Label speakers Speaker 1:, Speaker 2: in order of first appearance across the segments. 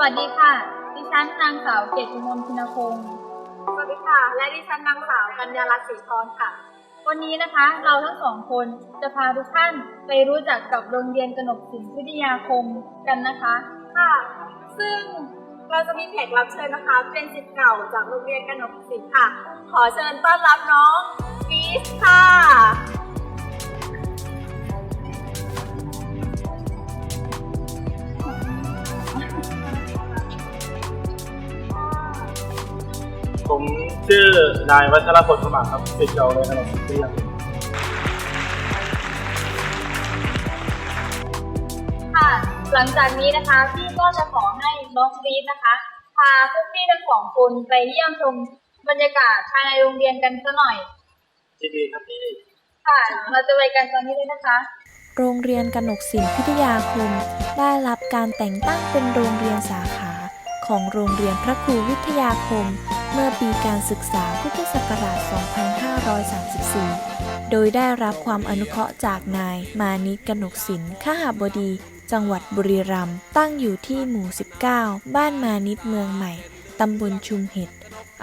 Speaker 1: วัสดีค่ะ ดิฉันนางสาวเกตติมนพินพงศ์
Speaker 2: สวัสดีค่ะ และดิฉันนางสาวกัญญาลักษณ์ศรีทรค่ะ
Speaker 1: วันนี้นะคะเราทั้งสองคนจะพาทุกท่านไปรู้จักกับโรงเรียนกนกศิลป์วิทยาคมกันนะคะ
Speaker 2: ค่ะ ซึ่งเราจะมีแขกรับเชิญนะคะ เป็นศิษย์เก่าจากโรงเรียนกนกศิลป์ค่ะ ขอเชิญต้อนรับน้องฟีสค่ะ
Speaker 3: ชื่อนายวัชรพลสมัครครับศิษย์เก่าเลยนะครับที่ยัง
Speaker 1: ค่ะ หลังจากนี้นะคะพี่ก็จะขอให้น้องบีทนะคะพาพวกพี่ทั้งสองคนไปเยี่ยมชมบรรยากาศภายในโรงเรียนกันสักหน่อย
Speaker 3: ยินดีครับพี่
Speaker 1: ค่ะเราจะไปกันตอนนี้เลยนะคะ
Speaker 4: โรงเรียนกนกศิลป์พิทยาคม ได้รับการแต่งตั้งเป็นโรงเรียนสาขา ของโรงเรียนพระครูวิทยาคม เมื่อปีการศึกษาพุทธศักราช 2534 โดยได้รับความอนุเคราะห์จากนาย มานิตกนกศิลป์ขหาบดี จังหวัดบุรีรัมย์ ตั้งอยู่ที่หมู่ 19 บ้านมานิตเมืองใหม่ ตำบลชุมเห็ด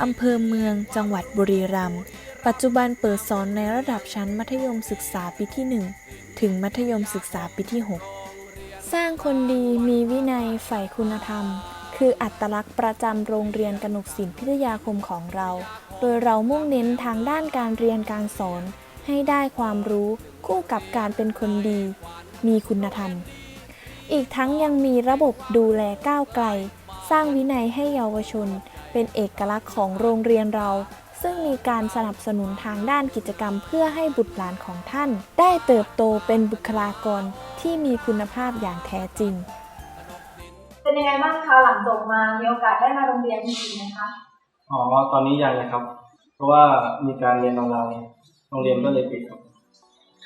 Speaker 4: อำเภอเมือง จังหวัดบุรีรัมย์ ปัจจุบันเปิดสอนในระดับชั้นมัธยมศึกษาปีที่ 1 ถึงมัธยมศึกษาปีที่ 6 สร้างคนดีมีวินัยใฝ่คุณธรรม คืออัตลักษณ์ประจำโรงเรียนกนกศิลป์พิทยาคมของเรา โดยเรามุ่งเน้นทางด้านการเรียนการสอน ให้ได้ความรู้คู่กับการเป็นคนดี มีคุณธรรม อีกทั้งยังมีระบบดูแลก้าวไกล สร้างวินัยให้เยาวชน เป็นเอกลักษณ์ของโรงเรียนเรา ซึ่งมีการสนับสนุนทางด้านกิจกรรมเพื่อให้บุตรหลานของท่าน ได้เติบโตเป็นบุคลากรที่มีคุณภาพอย่างแท้จริง
Speaker 1: ยังไงบ้างคะหลังจบมามีโอกาสได้มาโรงเรียนจริงๆไหมคะ
Speaker 3: อ๋อตอนนี้ยังเลยครับ เพราะว่ามีการเรียนออนไลน์โรงเรียนก็เลยปิดครับ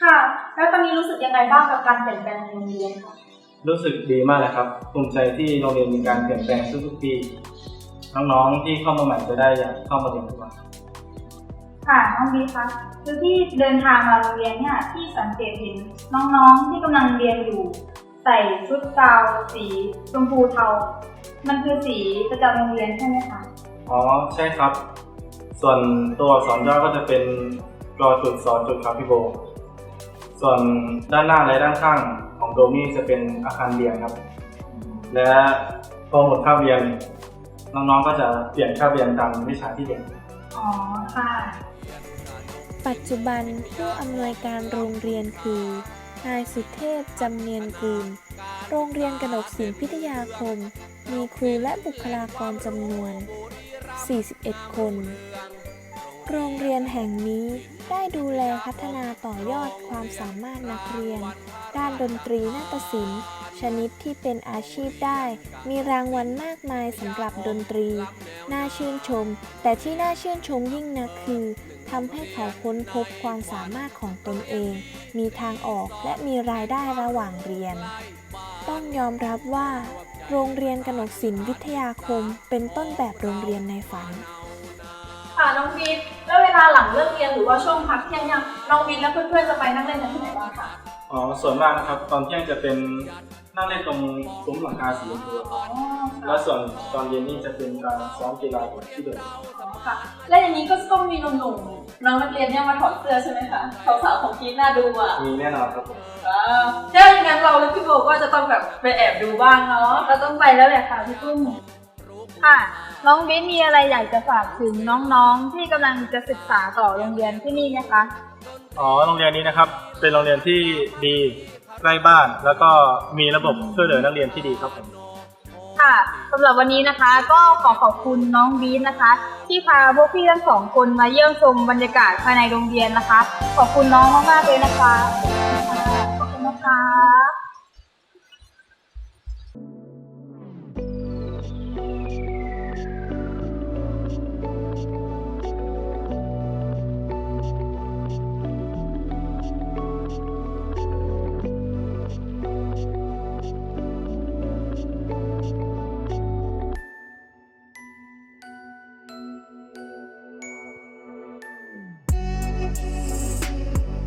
Speaker 1: ค่ะ แล้วตอนนี้รู้สึกยังไงบ้างกับการเปลี่ยนแปลงในโรงเรียนคะ
Speaker 3: รู้สึกดีมากเลยครับภูมิใจที่โรงเรียนมีการเปลี่ยนแปลงทุกๆปีน้องๆที่เข้ามาใหม่จะได้อยากเข้ามาเรียนทุกวัน
Speaker 1: ค่ะน้องบีคะคือที่เดินทางมาโรงเรียนเนี่ยที่สังเกตเห็นน้องๆที่กำลังเรียนอยู่ ใส่ชุดกาวสีชมพูเทา มันคือสีประจำโรงเรียนใช่ไหมคะ
Speaker 3: อ๋อใช่ครับ ส่วนตัวอักษรย่อก็จะเป็นกอจุดสอจุดครับพี่โบ ส่วนด้านหน้าและด้านข้างของโดมี่จะเป็นอาคารเรียนครับ และพอหมดคาบเรียน น้องๆก็จะเปลี่ยนคาบเรียนตามวิชาที่เรียน
Speaker 1: อ๋อค่ะ
Speaker 4: ปัจจุบันผู้อำนวยการโรงเรียนคือ นายสุเทพจำเนียนกูล โรงเรียนกนกศิลป์พิทยาคม มีครูและบุคลากรจำนวน 41 คน โรงเรียนแห่งนี้ ได้ดูแลพัฒนาต่อยอดความสามารถนักเรียน ด้านดนตรีนาฏศิลป์ ชนิดที่เป็นอาชีพได้ มีรางวัลมากมายสำหรับดนตรี น่าชื่นชม แต่ที่น่าชื่นชมยิ่งนักคือทำให้เขาค้นพบความสามารถของตนเอง มีทางออกและมีรายได้ระหว่างเรียน ต้องยอมรับว่า โรงเรียนกนกศิลป์วิทยาคม เป็นต้นแบบโรงเรียนในฝัน
Speaker 2: ค่ะน้องบีท แล้วเวลาหลังเลิกเรียนหรือว่าช่วงพักเที่ยงเนี่ยน้องบีทและเพื่อนๆจะไปนั่งเล่นกันที่ไหนบ้างคะ
Speaker 3: อ๋อส่วนมากนะครับ ตอนเที่ยงจะเป็นนั่งเล่นตรงซุ้มหลังคาสีชมพูครับ
Speaker 2: อ๋อ
Speaker 3: แล้วส่วนตอนเย็นนี่จะเป็นการซ้อมกีฬาที่เดิม
Speaker 2: ค่ะ และอย่างนี้ก็ต้องมีหนุ่มๆน้องนักเรียนเนี่ยมาถอดเสื้อใช่ไหมคะสาวๆของกีทน่าดูอะ
Speaker 3: มีแน่นอนครับผม
Speaker 2: อ่าถ้าอย่างนั้นเราและพี่โบก็จะต้องแบบไปแอบดูบ้างเนาะ
Speaker 1: เราต้องไปแล้วแหละค่ะพี่ปุ้ม ค่ะ น้องบิ๊กมีอะไรอยากจะฝากถึงน้องๆ ที่กำลังจะศึกษาต่อโรงเรียนที่นี่ไหมคะ
Speaker 3: อ๋อ โรงเรียนนี้นะครับ เป็นโรงเรียนที่ดีใกล้บ้าน แล้วก็มีระบบช่วยเหลือนักเรียนที่ดีครับผม
Speaker 1: ค่ะสำหรับวันนี้นะคะ ก็ขอขอบคุณน้องบีนนะคะ ที่พาพวกพี่ทั้งสองคนมาเยี่ยมชมบรรยากาศภายในโรงเรียนนะคะ ขอบคุณน้องมากๆเลยนะคะขอบคุณนะคะ